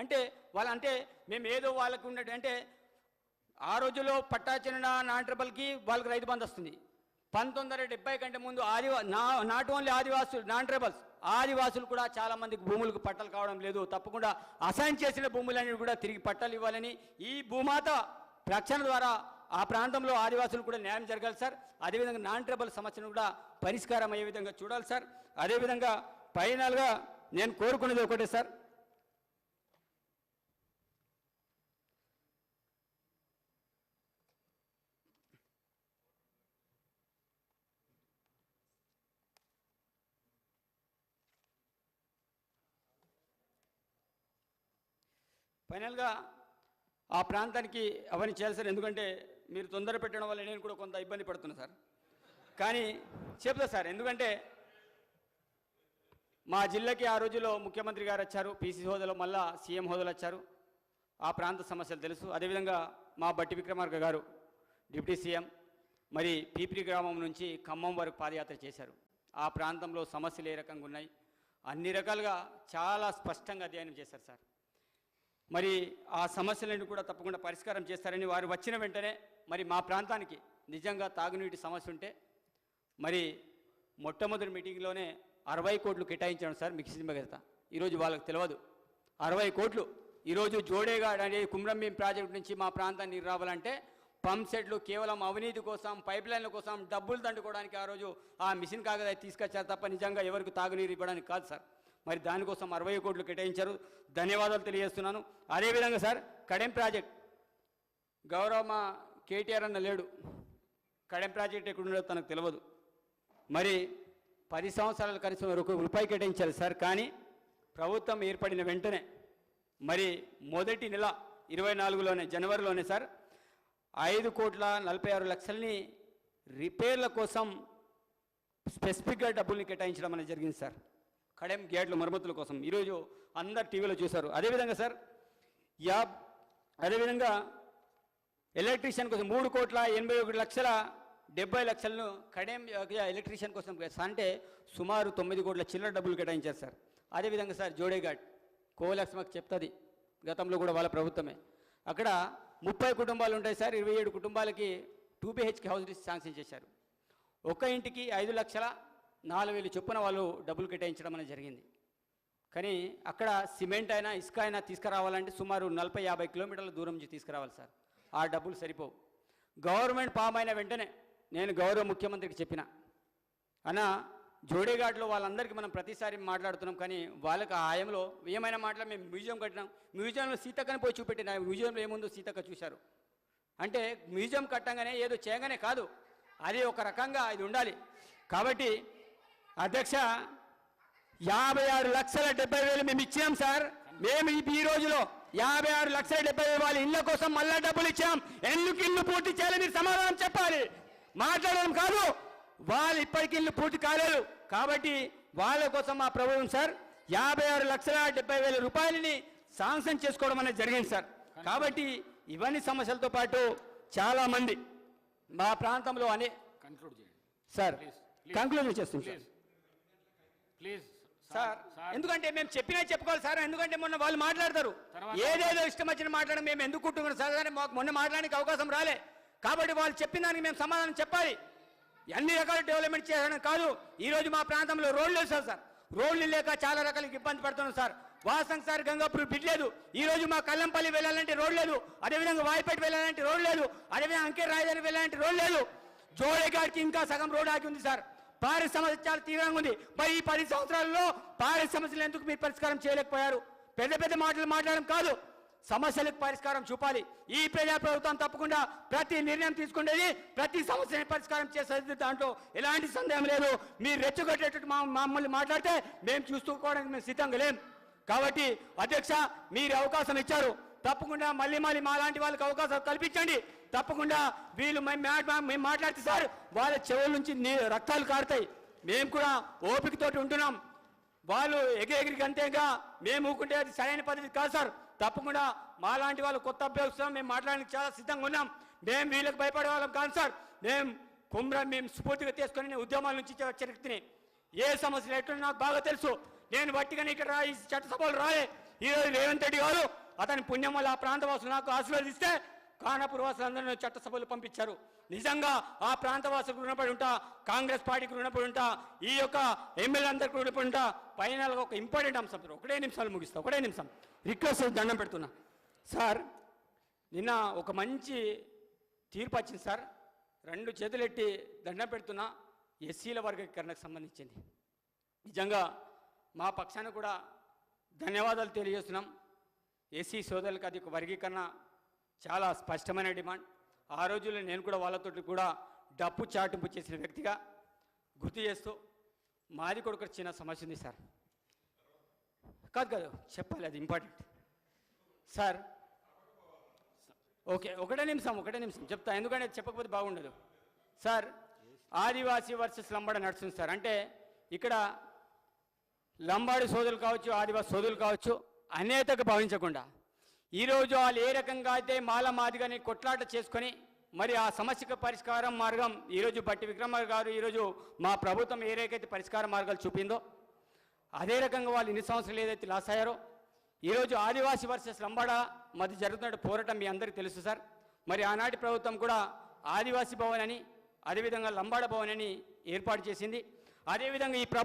అంటే వాళ్ళు అంటే మేము ఏదో వాళ్ళకు ఉన్నట్టు అంటే ఆ రోజుల్లో పట్టాచిన నాన్ ట్రిబల్కి వాళ్ళకి రైతు బంధు వస్తుంది. పంతొమ్మిది వందల డెబ్బై కంటే ముందు ఆదివా నా నాట్ ఓన్లీ ఆదివాసులు నాన్ ట్రైబల్స్ ఆదివాసులు కూడా చాలా మందికి భూములకు పట్టలు కావడం లేదు. తప్పకుండా అసైన్ చేసిన భూములన్నీ కూడా తిరిగి పట్టాలు ఇవ్వాలని ఈ భూమాత రక్షణ ద్వారా ఆ ప్రాంతంలో ఆదివాసులు కూడా న్యాయం జరగాలి సార్. అదేవిధంగా నాన్ ట్రైబల్ సమస్యను కూడా పరిష్కారం అయ్యే విధంగా చూడాలి సార్. అదేవిధంగా ఫైనల్గా నేను కోరుకునేది ఒకటే సార్. ఫైనల్గా ఆ ప్రాంతానికి అవన్నీ చేయాలి సార్? ఎందుకంటే మీరు తొందర పెట్టడం వల్ల నేను కూడా కొంత ఇబ్బంది పడుతున్నా సార్. కానీ చెప్తా సార్ ఎందుకంటే మా జిల్లాకి ఆ రోజుల్లో ముఖ్యమంత్రి గారు వచ్చారు పీసీ హోదాలో మళ్ళా సీఎం హోదాలు వచ్చారు. ఆ ప్రాంత సమస్యలు తెలుసు. అదేవిధంగా మా బట్టి విక్రమార్క గారు డిప్యూటీ సీఎం మరి పీపిరి గ్రామం నుంచి ఖమ్మం వరకు పాదయాత్ర చేశారు. ఆ ప్రాంతంలో సమస్యలు ఏ రకంగా ఉన్నాయి? అన్ని రకాలుగా చాలా స్పష్టంగా అధ్యయనం చేశారు సార్. మరి ఆ సమస్యలను కూడా తప్పకుండా పరిష్కారం చేస్తారని వారు వచ్చిన వెంటనే మరి మా ప్రాంతానికి నిజంగా తాగునీటి సమస్య ఉంటే మరి మొట్టమొదటి మీటింగ్లోనే అరవై కోట్లు కేటాయించాను సార్ మీకు సినిమా ఈరోజు వాళ్ళకి తెలియదు అరవై కోట్లు. ఈరోజు జోడేగాడ్ అనే కుమ్రంభీం ప్రాజెక్టు నుంచి మా ప్రాంతాన్ని రావాలంటే పంప్ సెట్లు కేవలం అవినీతి కోసం పైప్ లైన్ల కోసం డబ్బులు దండుకోవడానికి ఆ రోజు ఆ మిషన్ కాగదా తీసుకొచ్చారు తప్ప నిజంగా ఎవరికి తాగునీరు ఇవ్వడానికి కాదు సార్. మరి దానికోసం అరవై కోట్లు కేటాయించారు. ధన్యవాదాలు తెలియజేస్తున్నాను. అదేవిధంగా సార్ కడెం ప్రాజెక్ట్. గౌరవ మా కేటీఆర్ అన్న లేడు. కడెం ప్రాజెక్ట్ ఎక్కడుండో తనకు తెలియదు మరి పది సంవత్సరాలు కనీసం ఒక రూపాయి కేటాయించాలి సార్ కానీ ప్రభుత్వం ఏర్పడిన వెంటనే మరి మొదటి నెల ఇరవై నాలుగులోనే జనవరిలోనే సార్ ఐదు కోట్ల నలభై ఆరు లక్షల్ని రిపేర్ల కోసం స్పెసిఫిక్గా డబ్బుల్ని కేటాయించడం అనేది జరిగింది సార్. కడెం గేట్ల మరమ్మతుల కోసం. ఈరోజు అందరు టీవీలో చూశారు. అదేవిధంగా సార్ యా అదేవిధంగా ఎలక్ట్రీషియన్ కోసం మూడు కోట్ల ఎనభై ఒకటి లక్షల డెబ్బై లక్షలను కడెం ఎలక్ట్రీషియన్ కోసం అంటే సుమారు తొమ్మిది కోట్ల చిల్లర డబ్బులు కేటాయించారు సార్. అదేవిధంగా సార్ జోడేఘాట్ కోలాక్స్ మాకు చెప్తుంది. గతంలో కూడా వాళ్ళ ప్రభుత్వమే. అక్కడ ముప్పై కుటుంబాలు ఉంటాయి సార్. ఇరవై ఏడు కుటుంబాలకి టూ బిహెచ్కే హౌస్ శాంక్షన్ చేశారు. ఒక ఇంటికి ఐదు లక్షల నాలుగు వేలు చొప్పున వాళ్ళు డబ్బులు కేటాయించడం అనేది జరిగింది. కానీ అక్కడ సిమెంట్ అయినా ఇసుక అయినా తీసుకురావాలంటే సుమారు నలభై యాభై కిలోమీటర్ల దూరం నుంచి తీసుకురావాలి సార్. ఆ డబ్బులు సరిపోవు. గవర్నమెంట్ పామ్ అయిన వెంటనే నేను గౌరవ ముఖ్యమంత్రికి చెప్పిన అన్న జోడేఘాట్లో వాళ్ళందరికీ మనం ప్రతిసారి మాట్లాడుతున్నాం కానీ వాళ్ళకి ఆ ఆయంలో ఏమైనా మాటలు మేము మ్యూజియం కట్టినాం. మ్యూజియంలో సీతక్కని పోయి చూపెట్టిన మ్యూజియంలో ఏముందో సీతక్క చూశారు. అంటే మ్యూజియం కట్టంగానే ఏదో చేయగానే కాదు. అది ఒక రకంగా ఇది ఉండాలి. కాబట్టి అధ్యక్ష యాభై ఆరు లక్షల డెబ్బై వేలు మేము ఇచ్చాం సార్. మేము ఈ- రోజులో యాభై ఆరు లక్షల డెబ్బై వేలు వాళ్ళ ఇళ్ళ కోసం మళ్ళా డబ్బులు ఇచ్చాం. ఎందుకు ఇల్లు పూర్తి చేయాలి మీరు సమాధానం చెప్పాలి. మాట్లాడడం కాదు. వాళ్ళు ఇప్పటికి ఇల్లు పూర్తి కాలేదు. కాబట్టి వాళ్ళ కోసం మా ప్రభుత్వం సార్ యాభై ఆరు లక్షల డెబ్బై వేల రూపాయలని శాంక్షన్ చేసుకోవడం అనేది జరిగింది సార్. కాబట్టి ఇవన్నీ సమస్యలతో పాటు చాలా మంది మా ప్రాంతంలో అనే కన్క్లూడ్ చేయండి. సార్. కంక్లూజన్ చేస్తుంది సార్. ప్లీజ్ సార్ ఎందుకంటే మేము చెప్పినా చెప్పుకోవాలి సార్ ఎందుకంటే మొన్న వాళ్ళు మాట్లాడతారు. ఏదేదో ఇష్టం వచ్చిన మాట్లాడడం మేము ఎందుకు కుట్టుకున్నాం సార్ కానీ మాకు మొన్న మాట్లాడడానికి అవకాశం రాలే. కాబట్టి వాళ్ళు చెప్పిన దానికి మేము సమాధానం చెప్పాలి. అన్ని రకాల డెవలప్మెంట్ చేయడం కాదు. ఈ రోజు మా ప్రాంతంలో రోడ్లు లేవు సార్ రోడ్లు లేక చాలా రకాలకి ఇబ్బంది పడుతున్నాం సార్ వాసంగ్ సార్ గంగాపూర్ బిడ్ లేదు ఈ రోజు మా కల్లంపల్లి వెళ్ళాలంటే రోడ్ లేదు. అదేవిధంగా వాయిపేట వెళ్ళాలంటే రోడ్ లేదు. అదేవిధంగా అంకే రాజధాని వెళ్ళాలంటే రోడ్ లేదు. జోడేగాడికి ఇంకా సగం రోడ్ ఆగి ఉంది సార్ పారి సమస్య చాలా తీవ్రంగా ఉంది. మరి ఈ పది సంవత్సరాల్లో పారి సమస్యలు ఎందుకు మీరు పరిష్కారం చేయలేకపోయారు? పెద్ద పెద్ద మాటలు మాట్లాడడం కాదు. సమస్యలకు పరిష్కారం చూపాలి. ఈ ప్రజా ప్రభుత్వం తప్పకుండా ప్రతి నిర్ణయం తీసుకునేది ప్రతి సమస్యని పరిష్కారం చేసేది దాంట్లో ఎలాంటి సందేహం లేదు. మీరు రెచ్చగొట్టేటట్టు మా మమ్మల్ని మాట్లాడితే మేము చూసుకోవడానికి మేము సిద్ధంగా లేం. కాబట్టి అధ్యక్ష మీరు అవకాశం ఇచ్చారు. తప్పకుండా మళ్ళీ మళ్ళీ మాలాంటి వాళ్ళకి అవకాశాలు కల్పించండి. తప్పకుండా వీళ్ళు మేము మా- మేము మాట్లాడితే సార్ వాళ్ళ చెవుల నుంచి నీ రక్తాలు కారుతాయి. మేము కూడా ఓపికతోటి ఉంటున్నాం. వాళ్ళు ఎగిరెగిరి అంతేగా మేము ఊకుంటే అది సరైన పద్ధతి కాదు సార్. తప్పకుండా మాలాంటి వాళ్ళు కొత్త అభ్యర్థులు మేము మాట్లాడడానికి చాలా సిద్ధంగా ఉన్నాం. మేము వీళ్ళకి భయపడే వాళ్ళం కాదు సార్. మేము కుమ్ర మేము స్ఫూర్తిగా తీసుకొని ఉద్యమాల నుంచి చరిత్రని ఏ సమస్యలు ఎట్లా నాకు బాగా తెలుసు. నేను వట్టిగానే ఇక్కడ రా ఈ చట్టసభలు రాలే. ఈరోజు రేవంత్ రెడ్డి గారు అతని పుణ్యం వల్ల ఆ ప్రాంతవాసులు నాకు ఆశీర్వదిస్తే కానాపూర్ వాసులందరినీ చట్టసభలు పంపించారు. నిజంగా ఆ ప్రాంతవాసులకు రుణపడి ఉంటా కాంగ్రెస్ పార్టీకి రుణపడి ఉంటా ఈ యొక్క ఎమ్మెల్యే అందరికి రుణపడి ఉంటా పైన ఒక ఇంపార్టెంట్ అంశం సార్ ఒకటే నిమిషాలు ముగిస్తా ఒకటే నిమిషం. రిక్వెస్ట్ దండం పెడుతున్నా. సార్ నిన్న ఒక మంచి తీర్పు వచ్చింది సార్. రెండు చేతులెట్టి దండం పెడుతున్నా ఎస్సీల వర్గీకరణకు సంబంధించింది. నిజంగా మా పక్షాన కూడా ధన్యవాదాలు తెలియజేస్తున్నాం. ఎస్సీ సోదరులకు అది ఒక వర్గీకరణ చాలా స్పష్టమైన డిమాండ్. ఆ రోజుల్లో నేను కూడా వాళ్ళతో కూడా డప్పు చాటింపు చేసిన వ్యక్తిగా గుర్తు చేస్తూ మాది కూడా ఒక చిన్న సమస్య ఉంది సార్. కాదు కాదు చెప్పాలి అది ఇంపార్టెంట్. సార్ ఓకే ఒకటే నిమిషం ఒకటే నిమిషం చెప్తా ఎందుకంటే చెప్పకపోతే బాగుండదు. సార్ ఆదివాసీ వర్సెస్ లంబాడ నడుస్తుంది సార్. అంటే ఇక్కడ లంబాడి సోదరులు కావచ్చు ఆదివాసి సోదరులు కావచ్చు అనేతకు భావించకుండా ఈరోజు వాళ్ళు ఏ రకంగా అయితే మాల మాదిగాని కొట్లాట చేసుకొని మరి ఆ సమస్యకు పరిష్కారం మార్గం ఈరోజు బట్టి విక్రమ గారు ఈరోజు మా ప్రభుత్వం ఏ రేకైతే పరిష్కార మార్గాలు చూపిందో అదే రకంగా వాళ్ళు ఇన్ని సంవత్సరాలు ఏదైతే లాస్ అయ్యారో ఈరోజు ఆదివాసీ వర్సెస్ లంబాడ మధ్య జరుగుతున్న పోరాటం మీ అందరికీ తెలుసు సార్. మరి ఆనాటి ప్రభుత్వం కూడా ఆదివాసీ భవన్ అని అదేవిధంగా లంబాడ భవన్ అని ఏర్పాటు చేసింది. అదేవిధంగా ఈ ప్రభు